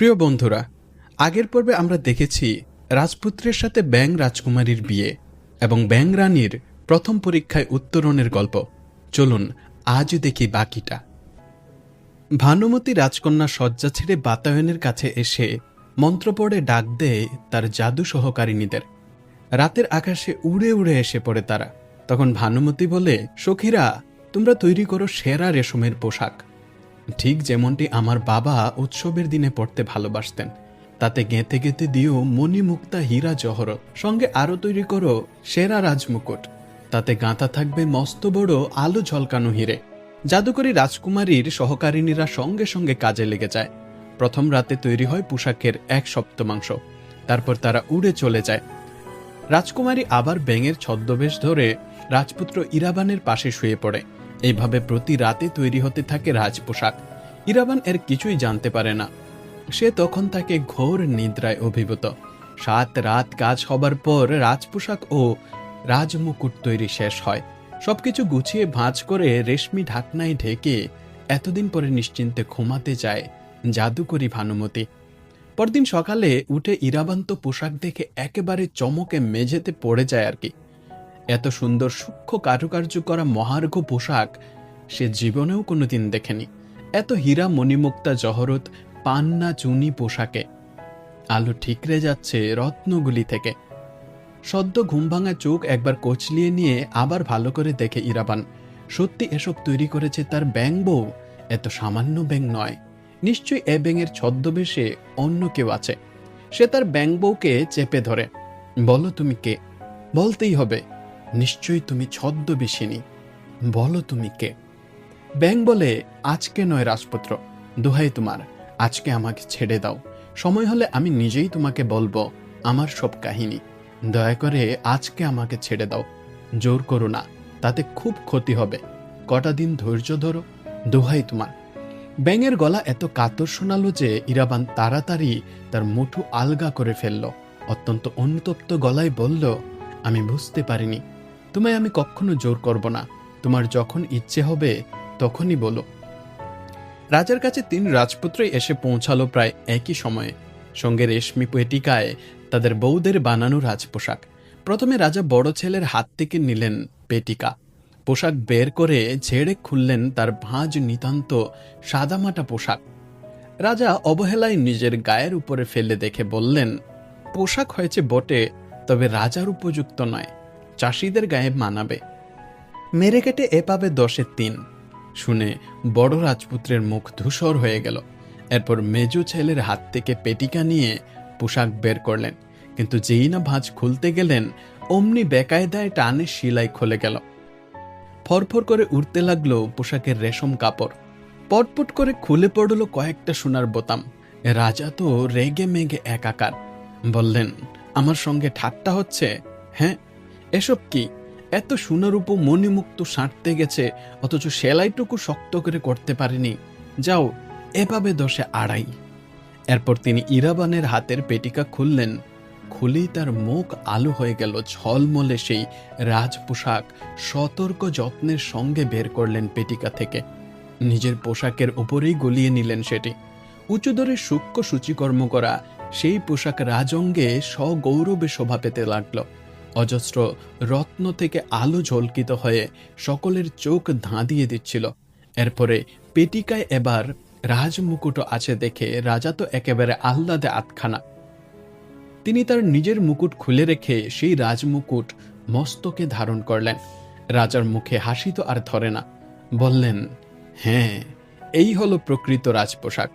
প্রিয় বন্ধুরা, আগের পর্বে আমরা দেখেছি রাজপুত্রের সাথে ব্যাং রাজকুমারীর বিয়ে এবং ব্যাং রানীর প্রথম পরীক্ষায় উত্তরণের গল্প। চলুন আজ দেখি বাকিটা। ভানুমতী রাজকন্যা শয্যা ছেড়ে বাতায়নের কাছে এসে মন্ত্র পড়ে ডাক দেয় তার জাদু সহকারিনীদের রাতের আকাশে উড়ে উড়ে এসে পড়ে তারা। তখন ভানুমতী বলে, সখীরা, তোমরা তৈরি করো সেরা রেশমের পোশাক। ঠিক যেমনটি আমার বাবা উৎসবের দিনে পড়তে ভালোবাসতেন। তাতে গেঁথে গেঁথে দিও মণিমুক্তা হীরা জহরত। সঙ্গে আরও তৈরি করো সেরা রাজমুকুট। তাতে গাঁথা থাকবে মস্ত বড় আলো ঝলকানো হিরে। জাদুকরী রাজকুমারীর সহকারিনীরা সঙ্গে সঙ্গে কাজে লেগে যায়। প্রথম রাতে তৈরি হয় পোশাকের এক সপ্তমাংশ। তারপর তারা উড়ে চলে যায়। রাজকুমারী আবার ব্যাঙের ছদ্মবেশ ধরে রাজপুত্র ইরাবানের পাশে শুয়ে পড়ে। এইভাবে প্রতি রাতে তৈরি হতে থাকে রাজপোশাক। ইরাবান এর কিছুই জানতে পারে না। সে তখন তাকে ঘোর নিদ্রায় অভিভূত। সাত রাত কাজ হবার পর রাজপোশাক ও রাজমুকুট তৈরি শেষ হয়। সবকিছু গুছিয়ে ভাঁজ করে রেশমি ঢাকনায় ঢেকে এতদিন পরে নিশ্চিন্তে ঘুমাতে যায় জাদুকরি ভানুমতি। পরদিন সকালে উঠে ইরাবান্ত পোশাক দেখে একেবারে চমকে মেঝেতে পড়ে যায় আর কি। এত সুন্দর সূক্ষ্ম কারুকার্য করা মহার্ঘ পোশাক সে জীবনেও কোনোদিন দেখেনি। এত হীরা মণিমুক্তা জহরত পান্না চুনি পোশাকে। আলো ঠিকরে যাচ্ছে রত্নগুলি থেকে। সদ্য ঘুম ভাঙা চোখ একবার কোচলিয়ে নিয়ে আবার ভালো করে দেখে ইরাবান। সত্যি এসব তৈরি করেছে তার ব্যাং বউ? এত সামান্য ব্যাং নয়। নিশ্চয়ই এ ব্যাঙের ছদ্মবেশে অন্য কেউ আছে। সে তার ব্যাং বউকে চেপে ধরে। বলো তুমি কে? বলতেই হবে। নিশ্চয়ই তুমি ছদ্মবেশিনী। বলো তুমি কে? ব্যাং বলে, আজকে নয় রাজপুত্র, দোহাই তোমার, আজকে আমাকে ছেড়ে দাও। সময় হলে আমি নিজেই তোমাকে বলব, আমার সব কাহিনী। দয়া করে আজকে আমাকে ছেড়ে দাও। জোর করো না, তাতে খুব ক্ষতি হবে। কটা দিন ধৈর্য ধরো, দোহাই তোমার। ব্যাঙের গলা এত কাতর শোনালো যে ইরাবান তাড়াতাড়ি তার মুঠু আলগা করে ফেলল। অত্যন্ত অনুতপ্ত গলায় বলল, আমি বুঝতে পারিনি। তোমায় আমি কখনো জোর করব না। তোমার যখন ইচ্ছে হবে, তখনই বলো। রাজার কাছে তিন রাজপুত্রই এসে পৌঁছালো প্রায় একই সময়ে। সঙ্গে রেশমি পেটিকায় তাদের বৌদের বানানো রাজপোশাক। প্রথমে রাজা বড় ছেলের হাত থেকে নিলেন পেটিকা। পোশাক বের করে ঝেড়ে খুললেন তার ভাঁজ নিতান্ত সাদামাটা পোশাক। রাজা অবহেলায় নিজের গায়ের উপরে ফেলে দেখে বললেন, পোশাক হয়েছে বটে, তবে রাজার উপযুক্ত নয়। চাষিদের গায়ে মানাবে। মেরে কেটে এ পাবে দশে তিন। শুনে বড় রাজপুত্রের মুখ ধূসর হয়ে গেল। এরপর মেজু ছেলের হাত থেকে পেটিকা নিয়ে পোশাক বের করলেন। কিন্তু যেই না ভাঁজ খুলতে গেলেন, অমনি বেকায়দায় টানে শিলাই খুলে গেল। ফরফর করে উঠতে লাগল পোশাকের রেশম কাপড়। পটপট করে খুলে পড়ল কয়েকটা সোনার বোতাম। রাজা তো রেগে মেগে একাকার। বললেন, আমার সঙ্গে ঠাট্টা হচ্ছে? হ্যাঁ এসব কি? এত সোনারূপ মণিমুক্ত সাঁটতে গেছে, অথচ সেলাইটুকু শক্ত করে করতে পারেনি। যাও, এভাবে দশে আড়াই। এরপর তিনি ইরাবানের হাতের পেটিকা খুললেন। খুলেই তার মুখ আলো হয়ে গেল ঝলমলে সেই রাজ পোশাক সতর্ক যত্নের সঙ্গে বের করলেন পেটিকা থেকে। নিজের পোশাকের উপরেই গলিয়ে নিলেন সেটি। উঁচুদরে সূক্ষ্ম সূচিকর্ম করা সেই পোশাক রাজঙ্গে সগৌরবে শোভা পেতে লাগল। অজস্র রত্ন থেকে আলো ঝলকিত হয়ে সকলের চোখ ধাঁধিয়ে দিচ্ছিল। এরপরে পেটিকায় এবার রাজমুকুটও আছে দেখে রাজা তো একেবারে আহ্লাদে আতখানা তিনি তার নিজের মুকুট খুলে রেখে সেই রাজমুকুট মস্তকে ধারণ করলেন। রাজার মুখে হাসি তো আর ধরে না। বললেন হ্যাঁ এই হলো প্রকৃত রাজপোশাক।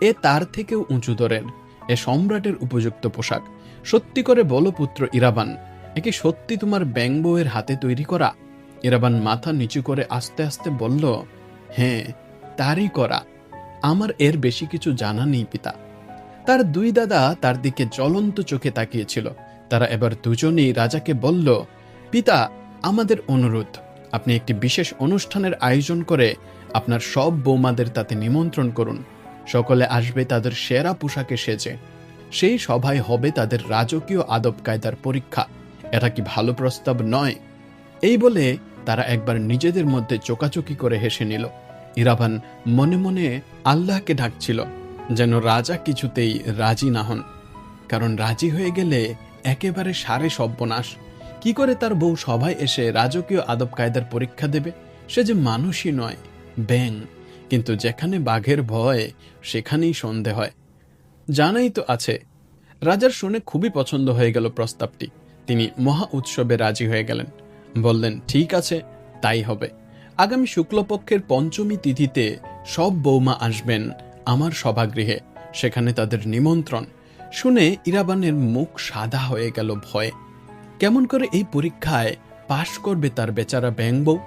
এ তার থেকেও উঁচু ধরেন এ সম্রাটের উপযুক্ত পোশাক। সত্যি করে বলো পুত্র ইরাবান এ কি সত্যি তোমার ব্যাং বউয়ের হাতে তৈরি করা? ইরাবান মাথা নিচু করে আস্তে আস্তে বলল হ্যাঁ তারই করা। আমার এর বেশি কিছু জানা নেই, পিতা। তার দুই দাদা তার দিকে জ্বলন্ত চোখে তাকিয়েছিল। তারা এবার দুজনেই রাজাকে বলল, পিতা, আমাদের অনুরোধ। আপনি একটি বিশেষ অনুষ্ঠানের আয়োজন করে আপনার সব বৌমাদের তাতে নিমন্ত্রণ করুন। সকলে আসবে তাদের সেরা পোশাকে সেজে। সেই সভায় হবে তাদের রাজকীয় আদব কায়দার পরীক্ষা। এটা কি ভালো প্রস্তাব নয়? এই বলে তারা একবার নিজেদের মধ্যে চোকাচোকি করে হেসে নিল। ইরাভান মনে মনে আল্লাহকে ডাকছিল, যেন রাজা কিছুতেই রাজি না হন। কারণ রাজি হয়ে গেলে একেবারে সারে সর্বনাশ। কি করে তার বউ সভায় এসে রাজকীয় আদব কায়দার পরীক্ষা দেবে? সে যে মানুষই নয়, ব্যাং। কিন্তু যেখানে বাঘের ভয়, সেখানেই সন্ধে হয়। জানাই তো আছে, রাজার শুনে খুবই পছন্দ হয়ে গেল প্রস্তাবটি। তিনি মহা উৎসবে রাজি হয়ে গেলেন। বললেন, ঠিক আছে, তাই হবে। আগামী শুক্লপক্ষের পঞ্চমী তিথিতে সব বৌমা আসবেন আমার সভাগৃহে। সেখানে তাদের নিমন্ত্রণ। শুনে ইরাবানের মুখ সাদা হয়ে গেল ভয়ে। কেমন করে এই পরীক্ষায় পাশ করবে তার বেচারা ব্যাং বউ?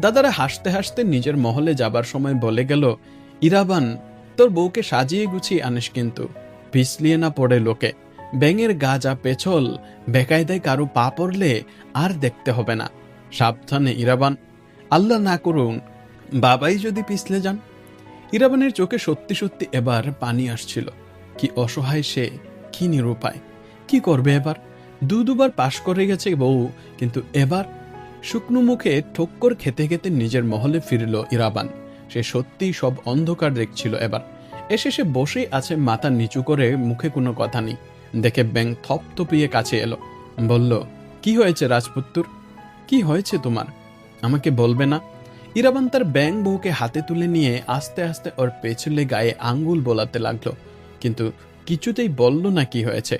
দাদারা হাসতে হাসতে নিজের মহলে যাবার সময় বলে গেল, ইরাবান, তোর বউকে সাজিয়ে গুছিয়ে আনিস কিন্তু। পিছলিয়ে না পড়ে লোকে। ব্যাঙের গা যা পেছল, বেকায়দায় কারও পা পড়লে আর দেখতে হবে না। সাবধানে ইরাবান, আল্লাহ না করুন, বাবাই যদি পিছলে যান। ইরাবানের চোখে সত্যি সত্যি এবার পানি আসছিল। কি অসহায় সে, কি নিরুপায়। কি করবে এবার? দু দুবার পাশ করে গেছে বউ, কিন্তু এবার শুকনো মুখে ঠোক্কর খেতে খেতে নিজের মহলে ফিরল ইরাবান। সে সত্যিই সব অন্ধকার দেখছিল এবার। এসে সে বসেই আছে মাথা নিচু করে, মুখে কোনো কথা নেই। দেখে ব্যাং থপথপিয়ে কাছে এলো। বলল, কি হয়েছে রাজপুত্তুর? কি হয়েছে তোমার? আমাকে বলবে না? ইরাবান তার ব্যাং বউকে হাতে তুলে নিয়ে আস্তে আস্তে ওর পেছলে গায়ে আঙ্গুল বোলাতে লাগল। কিন্তু কিছুতেই বলল না কি হয়েছে।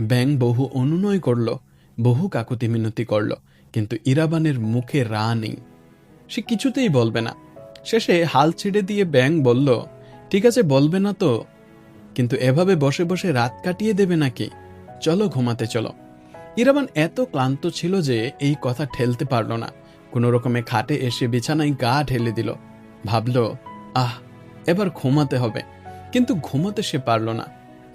ব্যাং বহু অনুনয় করল, বহু কাকুতি মিনতি করল, কিন্তু ইরাবানের মুখে রা নেই। সে কিছুতেই বলবে না। শেষে হাল ছেড়ে দিয়ে ব্যাং বলল, ঠিক আছে, বলবে না তো? কিন্তু এভাবে বসে বসে রাত কাটিয়ে দেবে নাকি? চলো ঘুমাতে চলো। ইরাবান এত ক্লান্ত ছিল যে এই কথা ঠেলতে পারল না। কোনো রকমে খাটে এসে বিছানায় গা ঢেলে দিল। ভাবল, আহ, এবার ঘুমাতে হবে। কিন্তু ঘুমাতে সে পারল না।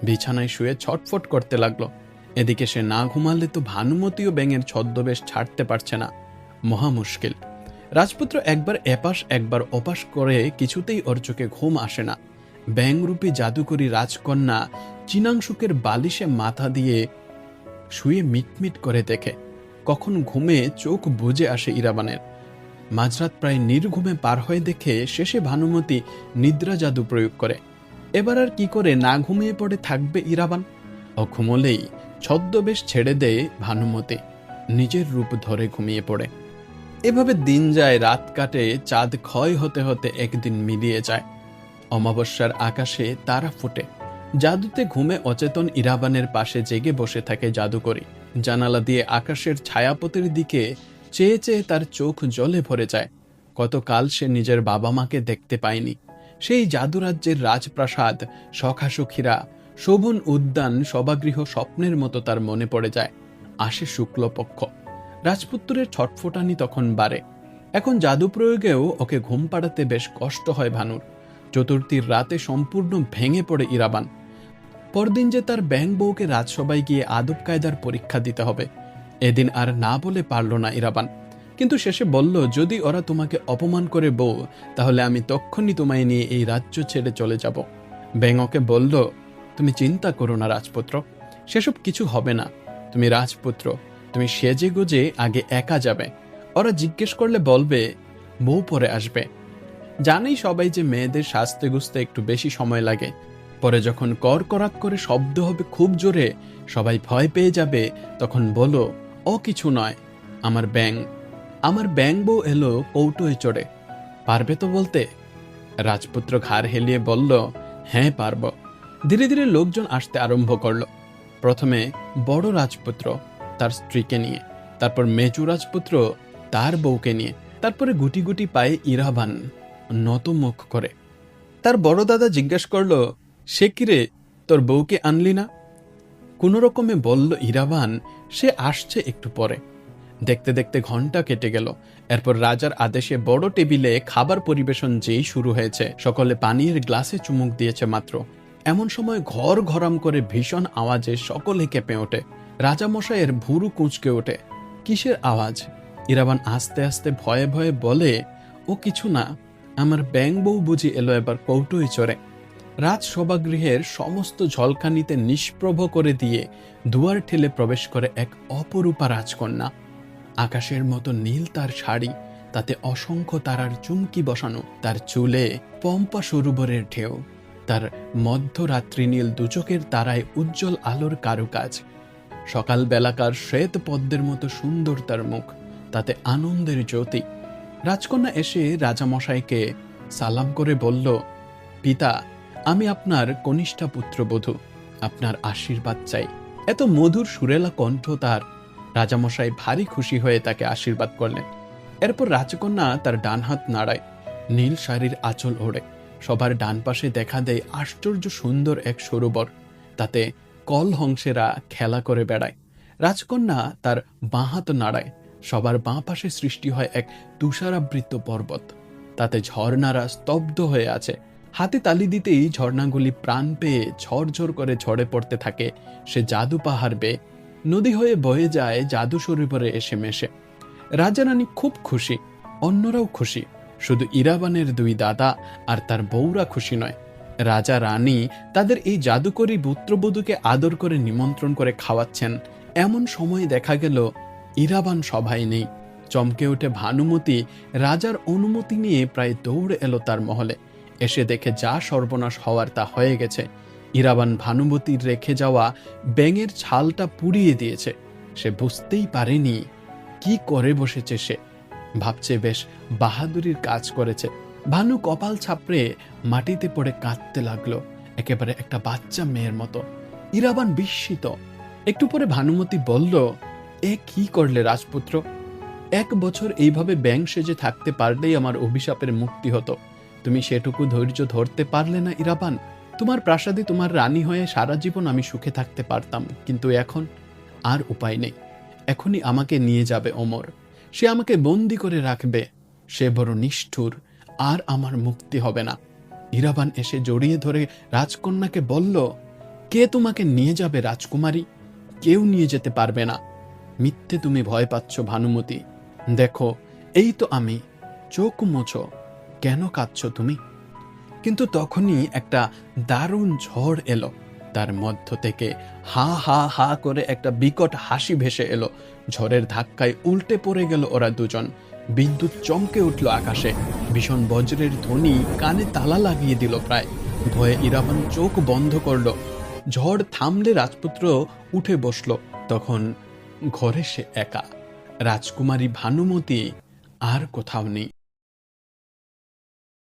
বিছানায় শুয়ে ছটফট করতে লাগল। এদিকে সে না ঘুমালে তো ভানুমতিও ব্যাঙের ছদ্মবেশ ছাড়তে পারছে না। মহা মুশকিল। রাজপুত্র একবার এপাশ একবার ওপাশ করে কিছুতেই ওর চোখে ঘুম আসে না। ব্যাংরূপী জাদুকরী রাজকন্যা চিনাংশুকের বালিশে মাথা দিয়ে শুয়ে মিটমিট করে দেখে। কখন ঘুমে চোখ বুজে আসে ইরাবানের। মাঝরাত প্রায় নির্ঘুমে পার হয়ে দেখে শেষে ভানুমতি নিদ্রা জাদু প্রয়োগ করে। এবার আর কি করে না ঘুমিয়ে পড়ে থাকবে ইরাবান? ও ঘুমলেই ছদ্মবেশ ছেড়ে দেয় ভানুমতি। নিজের রূপ ধরে ঘুমিয়ে পড়ে। এভাবে দিন যায়, রাত কাটে, চাঁদ ক্ষয় হতে হতে একদিন মিলিয়ে যায়। অমাবস্যার আকাশে তারা ফুটে। জাদুতে ঘুমে অচেতন ইরাবানের পাশে জেগে বসে থাকে জাদুকরি। জানালা দিয়ে আকাশের ছায়াপথের দিকে চেয়ে চেয়ে তার চোখ জলে ভরে যায়। কতকাল সে নিজের বাবা মাকে দেখতে পায়নি। সেই জাদুরাজ্যের রাজপ্রাসাদ, সখাসখীরা, শোভন উদ্যান, সভাগৃহ স্বপ্নের মতো তার মনে পড়ে যায়। আসে শুক্লপক্ষ। রাজপুত্রের ছটফটানি তখন বাড়ে। এখন জাদু প্রয়োগেও ওকে ঘুম পাড়াতে বেশ কষ্ট হয় ভানুর। চতুর্থীর রাতে সম্পূর্ণ ভেঙে পড়ে ইরাবান। পরদিন যে তার ব্যাং বউকে রাজসভায় গিয়ে আদব কায়দার পরীক্ষা দিতে হবে, এদিন আর না বলে পারল না ইরাবান। কিন্তু শেষে বলল, যদি ওরা তোমাকে অপমান করে বউ, তাহলে আমি তক্ষণই তোমায় নিয়ে এই রাজ্য ছেড়ে চলে যাব। ব্যাং ওকে বলল, তুমি চিন্তা করো না রাজপুত্র, সেসব কিছু হবে না। তুমি রাজপুত্র, তুমি সেজে গুজে আগে একা যাবে। ওরা জিজ্ঞেস করলে বলবে, বউ পরে আসবে। জানেই সবাই যে মেয়েদের সাজতে গুজতে একটু বেশি সময় লাগে। পরে যখন কর করাক করে শব্দ হবে খুব জোরে, সবাই ভয় পেয়ে যাবে, তখন বলো, ও কিছু নয়, আমার ব্যাং আমার ব্যাং বউ এলো কৌটোয় চড়ে। পারবে তো বলতে? রাজপুত্র ঘাড় হেলিয়ে বলল হ্যাঁ পারব। ধীরে ধীরে লোকজন আসতে আরম্ভ করল। প্রথমে বড় রাজপুত্র, তার স্ত্রীকে নিয়ে, তারপর মেজু রাজপুত্র, তার বউকে নিয়ে, তারপরে গুটি গুটি পায়ে ইরাবান। নত মুখ করে। তার বড় দাদা জিজ্ঞেস করল, সে কিরে তোর বউকে আনলি না? কোনো রকমে বলল, ইরাবান, সে আসছে একটু পরে। দেখতে দেখতে ঘণ্টা কেটে গেল। এরপর রাজার আদেশে বড় টেবিলে খাবার পরিবেশন যেই শুরু হয়েছে, সকলে পানির গ্লাসে চুমুক দিয়েছে মাত্র। এমন সময় ঘর ঘরাম করে ভীষণ আওয়াজে সকলে কেঁপে ওঠে। রাজামশাইয়ের ভুরু কুঁচকে ওঠে। কিসের আওয়াজ? ইরাবান আস্তে আস্তে ভয়ে ভয়ে বলে, ও কিছু না আমার ব্যাং বউ বুঝি এলো এবার কৌটোই চড়ে। রাজসভাগৃহের সমস্ত ঝলকানিতে নিষ্প্রভ করে দিয়ে দুয়ার ঠেলে প্রবেশ করে এক অপরূপা রাজকন্যা। আকাশের মতো নীল তার শাড়ি, তাতে অসংখ্য তারার চুমকি বসানো, তার চুলে পম্পা সরোবরের ঢেউ, তার মধ্যরাত্রি নীল দুচকের তারায় উজ্জ্বল আলোর কারুকাজ। সকালবেলাকার শ্বেত পদ্মের মতো সুন্দর তার মুখ, তাতে আনন্দের জ্যোতি রাজকন্যা এসে রাজামশাইকে সালাম করে বলল, পিতা, আমি আপনার কনিষ্ঠা পুত্রবধূ, আপনার আশীর্বাদ চাই। এত মধুর সুরেলা কণ্ঠ তার রাজামশাই ভারী খুশি হয়ে তাকে আশীর্বাদ করলেন। এরপর রাজকন্যা তার ডান হাত নাড়ায়, নীল শাড়ির আঁচল ওড়ে। সবার ডান পাশে দেখা দেয় আশ্চর্য সুন্দর এক সরোবর, তাতে কল হংসেরা খেলা করে বেড়ায়। রাজকন্যা তার বাঁ হাত নাড়ায় সবার বাঁ পাশে সৃষ্টি হয় এক তুষারাবৃত পর্বত। তাতে ঝর্ণারা স্তব্ধ হয়ে আছে। হাতে তালি দিতেই ঝর্ণাগুলি প্রাণ পেয়ে ঝরঝর করে ঝরে পড়তে থাকে। সে জাদু পাহাড় বেয়ে নদী হয়ে বয়ে যায় জাদু সরোবরে এসে মেশে। রাজা রানী খুব খুশি, অন্যরাও খুশি। শুধু ইরাবানের দুই দাদা আর তার বউরা খুশি নয়। রাজা রানী তাদের এই জাদুকরী পুত্রবধূকে আদর করে নিমন্ত্রণ করে খাওয়াচ্ছেন। এমন সময় দেখা গেল ইরাবান সভায় নেই। চমকে উঠে ভানুমতি, রাজার অনুমতি নিয়ে প্রায় দৌড়ে এলো তার মহলে। এসে দেখে যা সর্বনাশ হওয়ার তা হয়ে গেছে। ইরাবান ভানুমতির রেখে যাওয়া ব্যাঙের ছালটা পুড়িয়ে দিয়েছে। সে বুঝতেই পারেনি কি করে বসেছে সে। ভাবছে বেশ বাহাদুরির কাজ করেছে। ভানু কপাল ছাপড়ে মাটিতে পড়ে কাঁদতে লাগল। একেবারে একটা বাচ্চা মেয়ের মতো। ইরাবান বিস্মিত। একটু পরে ভানুমতি বলল এ কি করলে রাজপুত্র? এক বছর এইভাবে ব্যাং সেজে থাকতে পারলেই আমার অভিশাপের মুক্তি হতো। তুমি সেটুকু ধৈর্য ধরতে পারলে না ইরাবান। তোমার প্রাসাদে তোমার রানী হয়ে সারা জীবন আমি সুখে থাকতে পারতাম। কিন্তু এখন আর উপায় নেই। এখনই আমাকে নিয়ে যাবে অমর সে আমাকে বন্দি করে রাখবে। সে বড় নিষ্ঠুর। আর আমার মুক্তি হবে না। ইরাবান এসে জড়িয়ে ধরে রাজকন্যাকে বলল, কে তোমাকে নিয়ে যাবে রাজকুমারী? কেউ নিয়ে যেতে পারবে না। মিথ্যে তুমি ভয় পাচ্ছ ভানুমতি। দেখো, এই তো আমি। চোখ মোছো। কেন কাঁদছ তুমি? কিন্তু তখনই একটা দারুণ ঝড় এলো। তার মধ্য থেকে হা হা হা করে একটা বিকট হাসি ভেসে এলো। ঝড়ের ধাক্কায় উল্টে পড়ে গেল ওরা দুজন। বিদ্যুৎ চমকে উঠল আকাশে। ভীষণ বজ্রের ধ্বনি কানে তালা লাগিয়ে দিল প্রায়। ভয়ে ইরাবান চোখ বন্ধ করল। ঝড় থামলে রাজপুত্র উঠে বসল। তখন ঘরে সে একা। রাজকুমারী ভানুমতি আর কোথাও নেই।